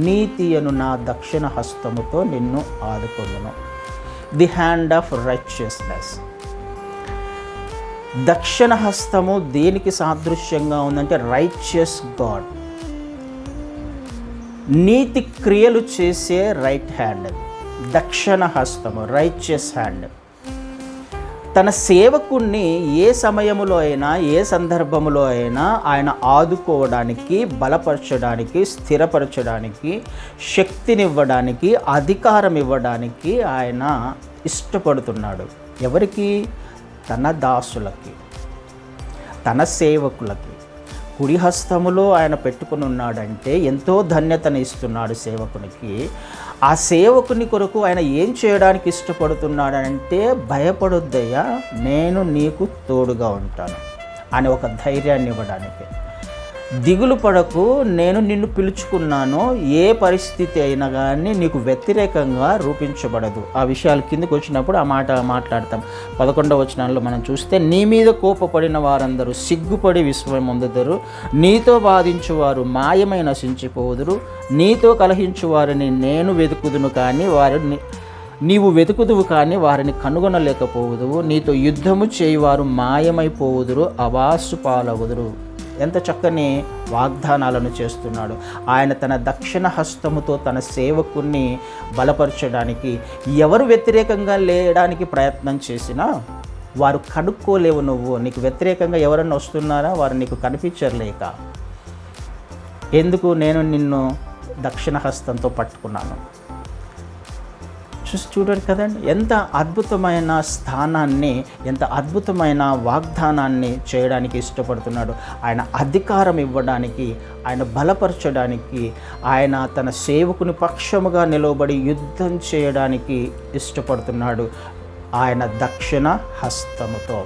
నీతియను నా దక్షిణ హస్తముతో నిన్ను ఆదుకొనును ది హ్యాండ్ ఆఫ్ రైచియస్నెస్ దక్షిణ హస్తము దేనికి సాదృశ్యంగా ఉందంటే రైచియస్ గాడ్ నీతి క్రియలు చేసే రైట్ హ్యాండ్ దక్షిణ హస్తము రైచియస్ హ్యాండ్ తన సేవకుణ్ణి ఏ సమయములో అయినా ఏ సందర్భములో అయినా ఆయన ఆదుకోవడానికి బలపరచడానికి స్థిరపరచడానికి శక్తినివ్వడానికి అధికారం ఇవ్వడానికి ఆయన ఇష్టపడుతున్నాడు. ఎవరికి? తన దాసులకి తన సేవకులకి. కుడి హస్తములో ఆయన పెట్టుకుని ఉన్నాడంటే ఎంతో ధన్యతను ఇస్తున్నాడు సేవకునికి. ఆ సేవకుని కొరకు ఆయన ఏం చేయడానికి ఇష్టపడుతున్నాడంటే భయపడొద్దయ్యా నేను నీకు తోడుగా ఉంటాను అని ఒక ధైర్యాన్ని ఇవ్వడానికి. దిగులు పడకు నేను నిన్ను పిలుచుకున్నాను. ఏ పరిస్థితి అయినా కానీ నీకు వ్యతిరేకంగా రూపించబడదు. ఆ విషయాలు కిందకు వచ్చినప్పుడు ఆ మాట మాట్లాడతాం. పదకొండవ వచనంలో మనం చూస్తే నీ మీద కోపపడిన వారందరూ సిగ్గుపడి విశ్వం పొందుతారు నీతో బాధించువారు మాయమై నశించిపోదురు. నీతో కలహించు వారిని నేను వెతుకుదును కానీ వారిని నీవు వెతుకుదువు కానీ వారిని కనుగొనలేకపోవుదువు నీతో యుద్ధము చేయువారు మాయమైపోవుదురు అవాసు పాలవుదురు ఎంత చక్కని వాగ్దానాలను చేస్తున్నాడు. ఆయన తన దక్షిణ హస్తముతో తన సేవకుణ్ణి బలపరచడానికి ఎవరు వ్యతిరేకంగా లేయడానికి ప్రయత్నం చేసినా వారు కనుక్కోలేవు నువ్వు. నీకు వ్యతిరేకంగా ఎవరన్నా వస్తున్నారా? వారు నీకు కనిపించలేక. ఎందుకు? నేను నిన్ను దక్షిణ హస్తంతో పట్టుకున్నాను. చూసి చూడండి కదండి. ఎంత అద్భుతమైన స్థానాన్ని ఎంత అద్భుతమైన వాగ్దానాన్ని చేయడానికి ఇష్టపడుతున్నాడు. ఆయన అధికారం ఇవ్వడానికి ఆయన బలపరచడానికి ఆయన తన సేవకుని పక్షముగా నిలవబడి యుద్ధం చేయడానికి ఇష్టపడుతున్నాడు. ఆయన దక్షిణ హస్తముతో.